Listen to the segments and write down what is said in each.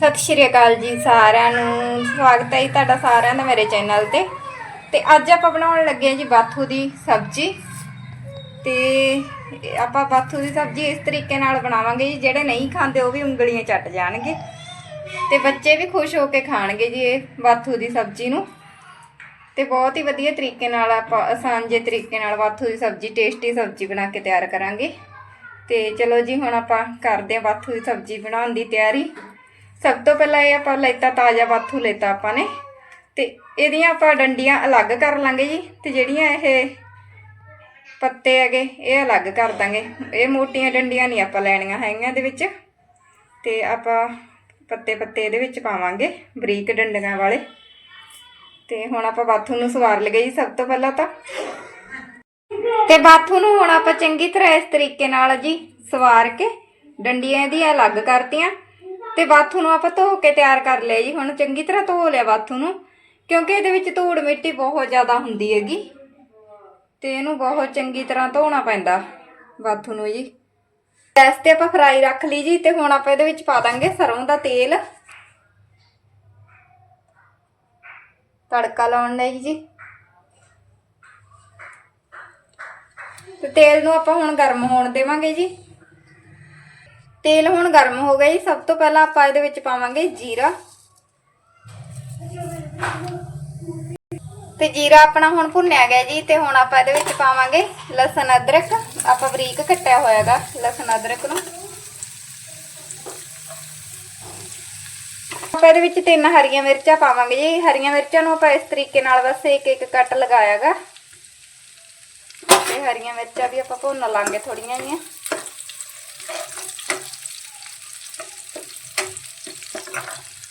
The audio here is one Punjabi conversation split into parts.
ਸਤਿ ਸ਼੍ਰੀ ਅਕਾਲ ਜੀ ਸਾਰਿਆਂ ਨੂੰ। ਸਵਾਗਤ ਹੈ ਜੀ ਤੁਹਾਡਾ ਸਾਰਿਆਂ ਦਾ ਮੇਰੇ ਚੈਨਲ ਤੇ। ਤੇ ਅੱਜ ਆਪਾਂ ਬਣਾਉਣ ਲੱਗੇ ਹਾਂ ਜੀ ਬਾਥੂ ਦੀ ਸਬਜ਼ੀ। ਤੇ ਆਪਾਂ ਬਾਥੂ ਦੀ ਸਬਜ਼ੀ ਇਸ ਤਰੀਕੇ ਨਾਲ ਬਣਾਵਾਂਗੇ ਜੀ, ਜਿਹੜੇ ਨਹੀਂ ਖਾਂਦੇ ਉਹ ਵੀ ਉਂਗਲੀਆਂ ਚੱਟ ਜਾਣਗੇ। ਤੇ ਬੱਚੇ ਵੀ ਖੁਸ਼ ਹੋ ਕੇ ਖਾਣਗੇ ਜੀ ਇਹ ਬਾਥੂ ਦੀ ਸਬਜ਼ੀ ਨੂੰ। ਤੇ ਬਹੁਤ ਹੀ ਵਧੀਆ ਤਰੀਕੇ ਨਾਲ ਆਪਾਂ ਆਸਾਨ ਜੇ ਤਰੀਕੇ ਨਾਲ ਬਾਥੂ ਦੀ ਸਬਜ਼ੀ, ਟੇਸਟੀ ਸਬਜ਼ੀ ਬਣਾ ਕੇ ਤਿਆਰ ਕਰਾਂਗੇ। ਤੇ ਚਲੋ ਜੀ ਹੁਣ ਆਪਾਂ ਕਰਦੇ ਹਾਂ ਬਾਥੂ ਦੀ ਸਬਜ਼ੀ ਬਣਾਉਣ ਦੀ ਤਿਆਰੀ। ਸਭ ਤੋਂ ਪਹਿਲਾਂ ਇਹ ਆਪਾਂ ਲੈਤਾ, ਤਾਜ਼ਾ ਬਾਥੂ ਲੈਤਾ ਆਪਾਂ ਨੇ। ਤੇ ਇਹਦੀਆਂ ਆਪਾਂ ਡੰਡੀਆਂ ਅਲੱਗ ਕਰ ਲਾਂਗੇ ਜੀ, ਤੇ ਜਿਹੜੀਆਂ ਇਹ ਪੱਤੇ ਹੈਗੇ, ਇਹ ਅਲੱਗ ਕਰ ਦਾਂਗੇ। ਇਹ ਮੋਟੀਆਂ ਡੰਡੀਆਂ ਨਹੀਂ ਆਪਾਂ ਲੈਣੀਆਂ ਹੈਗੀਆਂ ਇਹਦੇ ਵਿੱਚ। ਤੇ ਆਪਾਂ ਪੱਤੇ ਪੱਤੇ ਇਹਦੇ ਵਿੱਚ ਪਾਵਾਂਗੇ, ਬਰੀਕ ਡੰਡੀਆਂ ਵਾਲੇ। ਤੇ ਹੁਣ ਆਪਾਂ ਬਾਥੂ ਨੂੰ ਸਵਾਰ ਲਈਏ ਜੀ ਸਭ ਤੋਂ ਪਹਿਲਾਂ ਤਾਂ। ਤੇ ਬਾਥੂ ਨੂੰ ਹੁਣ ਆਪਾਂ ਚੰਗੀ ਤਰ੍ਹਾਂ ਇਸ ਤਰੀਕੇ ਨਾਲ ਜੀ ਸਵਾਰ ਕੇ ਡੰਡੀਆਂ ਇਹਦੀਆਂ ਅਲੱਗ ਕਰਤੀਆਂ। ਤੇ ਬਾਥੂ ਨੂੰ ਆਪਾਂ ਧੋ ਕੇ ਤਿਆਰ ਕਰ ਲਿਆ ਜੀ। ਹੁਣ ਚੰਗੀ ਤਰ੍ਹਾਂ ਧੋ ਲਿਆ ਬਾਥੂ ਨੂੰ, ਕਿਉਂਕਿ ਇਹਦੇ ਵਿੱਚ ਧੂੜ ਮਿੱਟੀ ਬਹੁਤ ਜ਼ਿਆਦਾ ਹੁੰਦੀ ਹੈਗੀ। ਤੇ ਇਹਨੂੰ ਬਹੁਤ ਚੰਗੀ ਤਰ੍ਹਾਂ ਧੋਣਾ ਪੈਂਦਾ ਬਾਥੂ ਨੂੰ ਜੀ। ਗੈਸ ਤੇ ਆਪਾਂ ਫਰਾਈ ਰੱਖ ਲਈ ਜੀ, ਤੇ ਹੁਣ ਆਪਾਂ ਇਹਦੇ ਵਿੱਚ ਪਾ ਦਾਂਗੇ ਸਰੋਂ ਦਾ ਤੇਲ। ਤੜਕਾ ਲਾਉਣ ਲਈ ਜੀ। ਤੇ ਤੇਲ ਨੂੰ ਆਪਾਂ ਹੁਣ ਗਰਮ ਹੋਣ ਦੇਵਾਂਗੇ ਜੀ। ਤੇਲ ਹੁਣ ਗਰਮ ਹੋ ਗਿਆ ਜੀ। ਸਭ ਤੋਂ ਪਹਿਲਾਂ ਆਪਾਂ ਇਹਦੇ ਵਿੱਚ ਪਾਵਾਂਗੇ ਜੀਰਾ। ਤੇ ਜੀਰਾ ਆਪਣਾ ਹੁਣ ਭੁੰਨਿਆ ਗਿਆ ਜੀ। ਤੇ ਹੁਣ ਆਪਾਂ ਇਹਦੇ ਵਿੱਚ ਪਾਵਾਂਗੇ ਲਸਣ ਅਦਰਕ। ਆਪਾਂ ਬਰੀਕ ਕੱਟਿਆ ਹੋਇਆਗਾ ਲਸਣ ਅਦਰਕ ਨੂੰ। ਆਪਾਂ ਇਹਦੇ ਵਿੱਚ ਤਿੰਨ ਹਰੀਆਂ ਮਿਰਚਾਂ ਪਾਵਾਂਗੇ ਜੀ। ਹਰੀਆਂ ਮਿਰਚਾਂ ਨੂੰ ਆਪਾਂ ਇਸ ਤਰੀਕੇ ਨਾਲ ਬਸ ਇੱਕ ਇੱਕ ਕੱਟ ਲਗਾਇਆਗਾ ਤੇ ਹਰੀਆਂ ਮਿਰਚਾਂ ਵੀ ਆਪਾਂ ਭੁੰਨ ਲਾਂਗੇ ਥੋੜੀਆਂ ਜੀਆਂ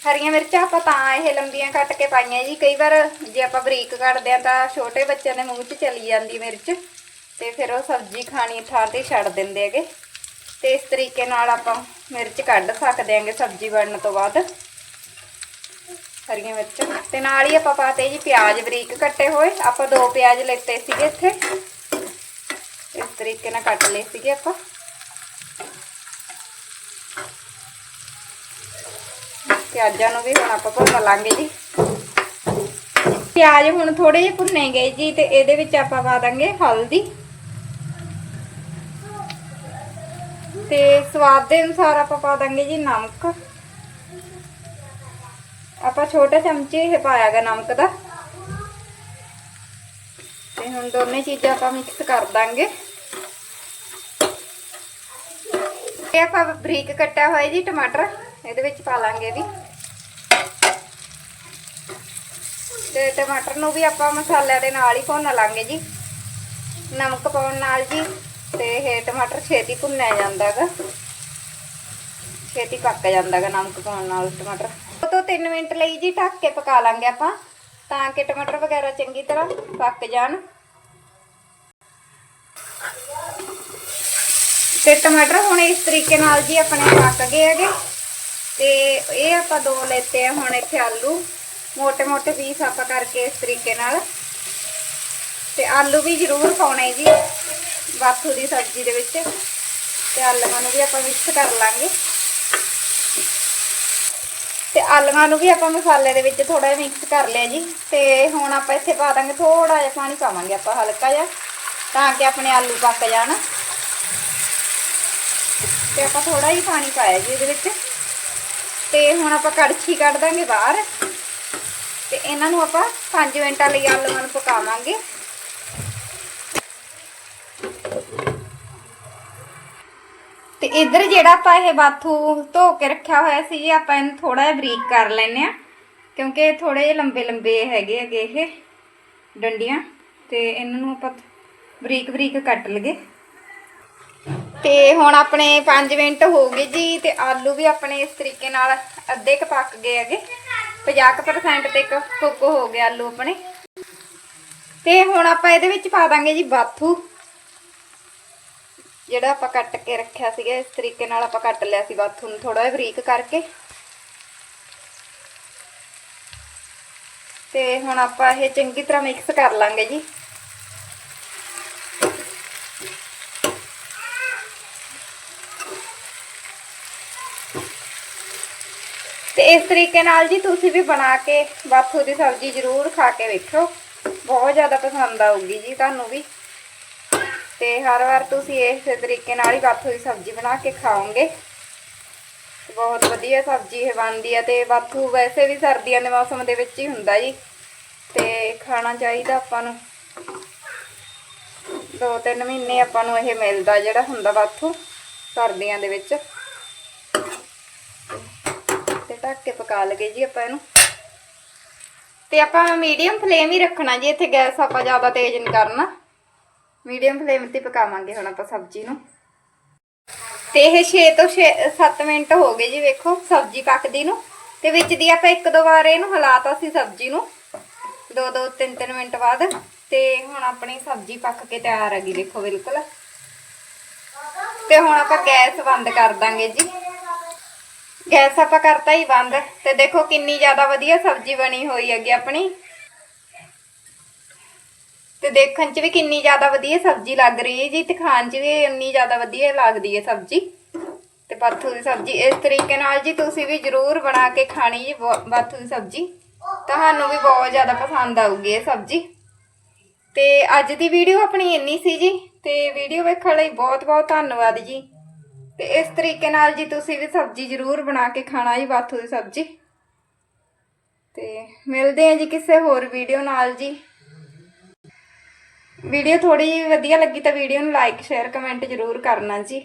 ਹਰੀਆਂ ਮਿਰਚਾਂ ਆਪਾਂ ਤਾਂ ਇਹ ਲੰਬੀਆਂ ਕੱਟ ਕੇ ਪਾਈਆਂ ਜੀ। ਕਈ ਵਾਰ ਜੇ ਆਪਾਂ ਬਰੀਕ ਕੱਟਦੇ ਆ ਤਾਂ ਛੋਟੇ ਬੱਚਿਆਂ ਦੇ ਮੂੰਹ 'ਚ ਚਲੀ ਜਾਂਦੀ ਮਿਰਚ। ਤੇ ਫਿਰ ਉਹ ਸਬਜ਼ੀ ਖਾਣੀ ਥਾਂ ਤੇ ਛੱਡ ਦਿੰਦੇ ਹੈਗੇ। ਤੇ ਇਸ ਤਰੀਕੇ ਨਾਲ ਆਪਾਂ ਮਿਰਚ ਕੱਢ ਸਕਦੇ ਆਂਗੇ ਸਬਜ਼ੀ ਬਣਨ ਤੋਂ ਬਾਅਦ। ਹਰੀਆਂ ਮਿਰਚਾਂ। ਤੇ ਨਾਲ ਹੀ ਆਪਾਂ ਪਾਤੇ ਜੀ ਪਿਆਜ਼ ਬਰੀਕ ਕੱਟੇ ਹੋਏ। ਆਪਾਂ ਦੋ ਪਿਆਜ਼ ਲੈਤੇ ਸੀਗੇ ਇੱਥੇ। ਇਸ ਤਰੀਕੇ ਨਾਲ ਕੱਟ ਲਏ ਸੀਗੇ ਆਪਾਂ। ਪਿਆਜ਼ਾਂ ਨੂੰ ਵੀ ਹੁਣ ਆਪਾਂ ਭੁੰਨ ਲਾਂਗੇ ਜੀ। ਪਿਆਜ਼ ਹੁਣ ਥੋੜੇ ਜਿਹੇ ਭੁੰਨੇ ਗਏ ਜੀ ਤੇ ਇਹਦੇ ਵਿੱਚ ਆਪਾਂ ਪਾ ਦਾਂਗੇ ਹਲਦੀ। ਤੇ ਸਵਾਦ ਦੇ ਅਨੁਸਾਰ ਆਪਾਂ ਪਾ ਦਾਂਗੇ ਜੀ ਨਮਕ। ਆਪਾਂ ਛੋਟੇ ਚਮਚੇ ਇਹ ਪਾਇਆਗਾ ਨਮਕ ਦਾ। ਤੇ ਹੁਣ ਦੋਨੇ ਚੀਜ਼ਾਂ ਆਪਾਂ ਮਿਕਸ ਕਰ ਦਾਂਗੇ। ਇਹ ਆਪਾਂ ਬਰੀਕ ਕੱਟਿਆ ਹੋਇਆ ਜੀ ਟਮਾਟਰ। ਇਹਦੇ ਵਿੱਚ ਪਾ ਲਾਂਗੇ ਵੀ ਤੇ ਟਮਾਟਰ ਨੂੰ ਵੀ ਆਪਾਂ ਮਸਾਲਿਆਂ ਦੇ ਨਾਲ ਹੀ ਭੁੰਨ ਲਾਂਗੇ ਜੀ। ਨਮਕ ਪਾਉਣ ਨਾਲ ਜੀ, ਤੇ ਇਹ ਟਮਾਟਰ ਛੇਤੀ ਭੁੰਨਿਆ ਜਾਂਦਾਗਾ ਛੇਤੀ ਪੱਕ ਜਾਂਦਾਗਾ ਨਮਕ ਪਾਉਣ ਨਾਲ ਟਮਾਟਰ। ਦੋ ਤੋਂ 3 ਮਿੰਟ ਲਈ ਜੀ ਢੱਕ ਕੇ ਪਕਾ ਲਾਂਗੇ ਆਪਾਂ, ਤਾਂ ਕਿ ਟਮਾਟਰ ਵਗੈਰਾ ਚੰਗੀ ਤਰ੍ਹਾਂ ਪੱਕ ਜਾਣ। ਤੇ ਟਮਾਟਰ ਹੁਣ ਇਸ ਤਰੀਕੇ ਨਾਲ ਜੀ ਆਪਣੇ ਪੱਕ ਗਏ ਹੈਗੇ। ਤੇ ਇਹ ਆਪਾਂ ਦੋ ਲੈਤੇ ਆ ਹੁਣ ਇੱਥੇ ਆਲੂ। ਮੋٹے-ਮੋٹے ਪੀਸ ਆਪਾਂ ਕਰਕੇ ਇਸ ਤਰੀਕੇ ਨਾਲ। ਤੇ ਆਲੂ ਵੀ ਜ਼ਰੂਰ ਪਾਉਣੇ ਜੀ, ਬਾਥੂ ਦੀ ਸਬਜ਼ੀ ਦੇ ਵਿੱਚ। ਤੇ ਆਲੂਆਂ ਨੂੰ ਵੀ ਆਪਾਂ ਮਿਕਸ ਕਰ ਲਾਂਗੇ। ਤੇ ਆਲੂਆਂ ਨੂੰ ਵੀ ਆਪਾਂ ਮਸਾਲੇ ਦੇ ਵਿੱਚ ਥੋੜਾ ਜਿਹਾ ਮਿਕਸ ਕਰ ਲਿਆ ਜੀ। ਤੇ ਹੁਣ ਆਪਾਂ ਇੱਥੇ ਪਾ ਦਾਂਗੇ ਥੋੜਾ ਜਿਹਾ ਪਾਣੀ ਪਾਵਾਂਗੇ ਆਪਾਂ, ਹਲਕਾ ਜਿਹਾ, ਤਾਂ ਕਿ ਆਪਣੇ ਆਲੂ ਪੱਕ ਜਾਣ। ਤੇ ਆਪਾਂ ਥੋੜਾ ਹੀ ਪਾਣੀ ਪਾਇਆ ਜੀ ਇਹਦੇ ਵਿੱਚ। ਤੇ ਹੁਣ ਆਪਾਂ ਕੜਛੀ ਕੱਢ ਦਾਂਗੇ ਬਾਹਰ। ਤੇ ਇਹਨਾਂ ਨੂੰ ਆਪਾਂ 5 ਮਿੰਟਾਂ ਲਈ ਆਲੂਆਂ ਨੂੰ ਪਕਾਵਾਂਗੇ। ਤੇ ਇੱਧਰ ਜਿਹੜਾ ਆਪਾਂ ਇਹ ਬਾਥੂ ਧੋ ਕੇ ਰੱਖਿਆ ਹੋਇਆ ਸੀ ਜੀ ਆਪਾਂ ਇਹਨੂੰ ਥੋੜਾ ਜਿਹਾ ਬਰੀਕ ਕਰ ਲੈਨੇ ਆ ਕਿਉਂਕਿ ਥੋੜੇ ਜਿਹੇ ਲੰਬੇ ਲੰਬੇ ਹੈਗੇ ਹੈਗੇ ਇਹ ਡੰਡੀਆਂ। ਤੇ ਇਹਨਾਂ ਨੂੰ ਆਪਾਂ ਬਰੀਕ ਬਰੀਕ ਕੱਟ ਲਈਏ। ਤੇ ਹੁਣ ਆਪਣੇ 5 ਮਿੰਟ ਹੋ ਗਏ ਜੀ ਤੇ ਆਲੂ ਵੀ ਆਪਣੇ ਇਸ ਤਰੀਕੇ ਨਾਲ ਅੱਧੇ ਕ ਪੱਕ ਗਏ ਹੈਗੇ। 50% ਤੇ ਕੁੱਕ ਹੋ ਗਏ ਆਲੂ ਆਪਣੇ। ਤੇ ਹੁਣ ਆਪਾਂ ਇਹਦੇ ਵਿੱਚ ਪਾ ਦਾਂਗੇ ਜੀ ਬਾਥੂ। ਜਿਹੜਾ ਆਪਾਂ ਕੱਟ ਕੇ ਰੱਖਿਆ ਸੀਗਾ, ਇਸ ਤਰੀਕੇ ਨਾਲ ਆਪਾਂ ਕੱਟ ਲਿਆ ਸੀ ਬਾਥੂ ਨੂੰ ਥੋੜਾ ਜਿਹਾ ਬਰੀਕ ਕਰਕੇ। ਤੇ ਹੁਣ ਆਪਾਂ ਇਹ ਚੰਗੀ ਤਰ੍ਹਾਂ ਮਿਕਸ ਕਰ ਲਾਂਗੇ ਜੀ। ਇਸ ਤਰੀਕੇ ਨਾਲ ਜੀ ਤੁਸੀਂ ਵੀ ਬਣਾ ਕੇ ਬਾਥੂ ਦੀ ਸਬਜ਼ੀ ਜ਼ਰੂਰ ਖਾ ਕੇ ਵੇਖੋ। ਬਹੁਤ ਜ਼ਿਆਦਾ ਪਸੰਦ ਆਊਗੀ ਜੀ ਤੁਹਾਨੂੰ ਵੀ। ਤੇ ਹਰ ਵਾਰ ਤੁਸੀਂ ਇਸੇ ਤਰੀਕੇ ਨਾਲ ਹੀ ਬਾਥੂ ਦੀ ਸਬਜ਼ੀ ਬਣਾ ਕੇ ਖਾਓਗੇ। ਬਹੁਤ ਵਧੀਆ ਸਬਜ਼ੀ ਇਹ ਬਣਦੀ ਹੈ ਤੇ ਬਾਥੂ ਵੈਸੇ ਵੀ ਸਰਦੀਆਂ ਦੇ ਮੌਸਮ ਦੇ ਵਿੱਚ ਹੀ ਹੁੰਦਾ ਜੀ। ਤੇ ਖਾਣਾ ਚਾਹੀਦਾ ਆਪਾਂ ਨੂੰ। ਦੋ ਤਿੰਨ ਮਹੀਨੇ ਆਪਾਂ ਨੂੰ ਇਹ ਮਿਲਦਾ ਜਿਹੜਾ ਹੁੰਦਾ ਬਾਥੂ ਸਰਦੀਆਂ ਦੇ ਵਿੱਚ। ਢੱਕ ਕੇ ਪਕਾ ਲਗੇ ਜੀ ਆਪਾਂ ਇਹਨੂੰ। ਤੇ ਆਪਾਂ ਮੀਡੀਅਮ ਫਲੇਮ ਹੀ ਰੱਖਣਾ ਜੀ, ਇੱਥੇ ਗੈਸ ਆਪਾਂ ਜ਼ਿਆਦਾ ਤੇਜ਼ ਨਹੀਂ ਕਰਨਾ। ਮੀਡੀਅਮ ਫਲੇਮ ਤੇ ਪਕਾਵਾਂਗੇ ਹੁਣ ਆਪਾਂ ਸਬਜ਼ੀ ਨੂੰ। ਤੇ ਇਹ 6 ਤੋਂ 7 ਮਿੰਟ ਹੋ ਗਏ ਜੀ ਵੇਖੋ ਸਬਜ਼ੀ ਪੱਕਦੀ ਨੂੰ। ਤੇ ਵਿੱਚ ਦੀ ਆਪਾਂ ਇੱਕ ਦੋ ਵਾਰ ਇਹਨੂੰ ਹਲਾਤਾ ਸੀ ਸਬਜ਼ੀ ਨੂੰ। ਦੋ ਦੋ, ਤਿੰਨ ਤਿੰਨ ਮਿੰਟ ਬਾਅਦ। ਤੇ ਹੁਣ ਆਪਣੀ ਸਬਜ਼ੀ ਪੱਕ ਕੇ ਤਿਆਰ ਹੈਗੀ ਦੇਖੋ ਬਿਲਕੁਲ। ਤੇ ਹੁਣ ਆਪਾਂ ਗੈਸ ਬੰਦ ਕਰ ਦਾਂਗੇ ਜੀ। ਗੈਸ ਆਪਾਂ ਕਰਤਾ ਹੀ ਬੰਦ। ਤੇ ਦੇਖੋ ਕਿੰਨੀ ਜ਼ਿਆਦਾ ਵਧੀਆ ਸਬਜ਼ੀ ਬਣੀ ਹੋਈ ਹੈਗੀ ਆਪਣੀ। ਤੇ ਦੇਖਣ 'ਚ ਵੀ ਕਿੰਨੀ ਜ਼ਿਆਦਾ ਵਧੀਆ ਸਬਜ਼ੀ ਲੱਗ ਰਹੀ ਹੈ ਜੀ। ਤੇ ਖਾਣ 'ਚ ਵੀ ਉਨੀ ਜ਼ਿਆਦਾ ਵਧੀਆ ਲੱਗਦੀ ਹੈ ਸਬਜ਼ੀ। ਤੇ ਬਾਥੂ ਦੀ ਸਬਜ਼ੀ, ਇਸ ਤਰੀਕੇ ਨਾਲ ਜੀ ਤੁਸੀਂ ਵੀ ਜ਼ਰੂਰ ਬਣਾ ਕੇ ਖਾਣੀ ਜੀ ਬ- ਬਾਥੂ ਦੀ ਸਬਜ਼ੀ। ਤੁਹਾਨੂੰ ਵੀ ਬਹੁਤ ਜ਼ਿਆਦਾ ਪਸੰਦ ਆਊਗੀ ਇਹ ਸਬਜ਼ੀ। ਤੇ ਅੱਜ ਦੀ ਵੀਡੀਓ ਆਪਣੀ ਇੰਨੀ ਸੀ ਜੀ। ਤੇ ਵੀਡੀਓ ਵੇਖਣ ਲਈ ਬਹੁਤ ਬਹੁਤ ਧੰਨਵਾਦ ਜੀ। ਤੇ ਇਸ ਤਰੀਕੇ ਨਾਲ ਜੀ ਤੁਸੀਂ ਵੀ ਸਬਜ਼ੀ ਜ਼ਰੂਰ ਬਣਾ ਕੇ ਖਾਣਾ ਜੀ ਬਾਥੂ ਦੀ ਸਬਜ਼ੀ। ਤੇ ਮਿਲਦੇ ਹਾਂ ਜੀ ਕਿਸੇ ਹੋਰ ਵੀਡੀਓ ਨਾਲ ਜੀ। ਵੀਡੀਓ ਥੋੜੀ ਜਿਹੀ ਵਧੀਆ ਲੱਗੀ ਤਾਂ ਵੀਡੀਓ ਨੂੰ ਲਾਈਕ ਸ਼ੇਅਰ ਕਮੈਂਟ ਜ਼ਰੂਰ ਕਰਨਾ ਜੀ।